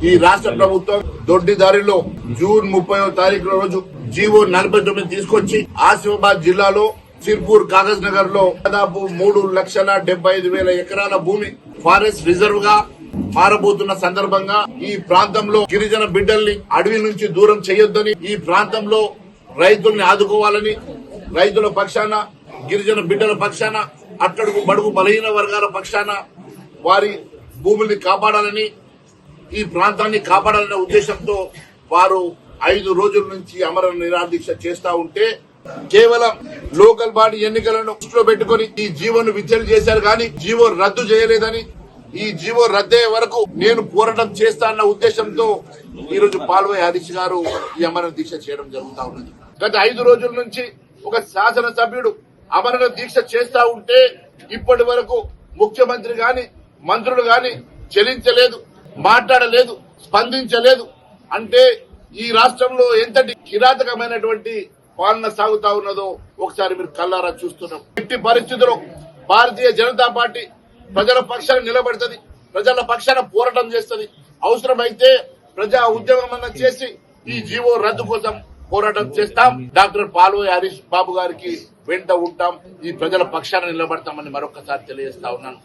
ఈ రాష్ట్ర ప్రభుత్వం దొడ్డి దారిలో జూన్ ముప్పై తారీఖు రోజు జీవో నలభై తొమ్మిది తీసుకొచ్చి ఆసిఫాబాద్ జిల్లాలో సిర్పూర్ కాగజ్ నగర్లో దాదాపు మూడు లక్షల డెబ్బై ఐదు వేల ఎకరాల భూమి ఫారెస్ట్ రిజర్వ్గా మారబోతున్న సందర్భంగా ఈ ప్రాంతంలో గిరిజన బిడ్డల్ని అడవి నుంచి దూరం చేయొద్దని ఈ ప్రాంతంలో రైతుల్ని ఆదుకోవాలని రైతుల పక్షాన గిరిజన బిడ్డల పక్షాన అట్టడుగు బడుగు బలహీన వర్గాల పక్షాన వారి భూముల్ని కాపాడాలని ఈ ప్రాంతాన్ని కాపాడాలనే ఉద్దేశంతో వారు ఐదు రోజుల నుంచి అమర నిరాదీక్ష చేస్తా ఉంటే కేవలం లోకల్ బాడీ ఎన్నికలను దృష్టిలో పెట్టుకుని ఈ జీవోను విద్యలు చేశారు కానీ జీవో రద్దు చేయలేదని ఈ జీవో రద్దయ్యే వరకు నేను పోరాటం చేస్తా అన్న ఉద్దేశంతో ఈ రోజు హరీష్ గారు ఈ అమరణ దీక్ష చేయడం జరుగుతా ఉన్నది. గత ఐదు రోజుల నుంచి ఒక శాసనసభ్యుడు అమరణ దీక్ష చేస్తా ఉంటే ఇప్పటి వరకు ముఖ్యమంత్రి గాని మంత్రులు గాని చెల్లించలేదు మాట్లాడలేదు స్పందించలేదు. అంటే ఈ రాష్ట్రంలో ఎంతటి కిరాతకమైనటువంటి పాలన సాగుతా ఉన్నదో ఒకసారి మీరు కల్లారా చూస్తున్నాం. ఎట్టి పరిస్థితుల్లో భారతీయ జనతా పార్టీ ప్రజల పక్షాన నిలబడుతుంది ప్రజల పక్షాన పోరాటం చేస్తుంది. అవసరమైతే ప్రజా ఉద్యమం అన్న చేసి ఈ జీవో రద్దు కోసం పోరాటం చేస్తాం. డాక్టర్ పాల్వై హరీష్ బాబు గారికి వెంట ఉంటాం. ఈ ప్రజల పక్షాన నిలబడతామని మరొకసారి తెలియజేస్తా ఉన్నాను.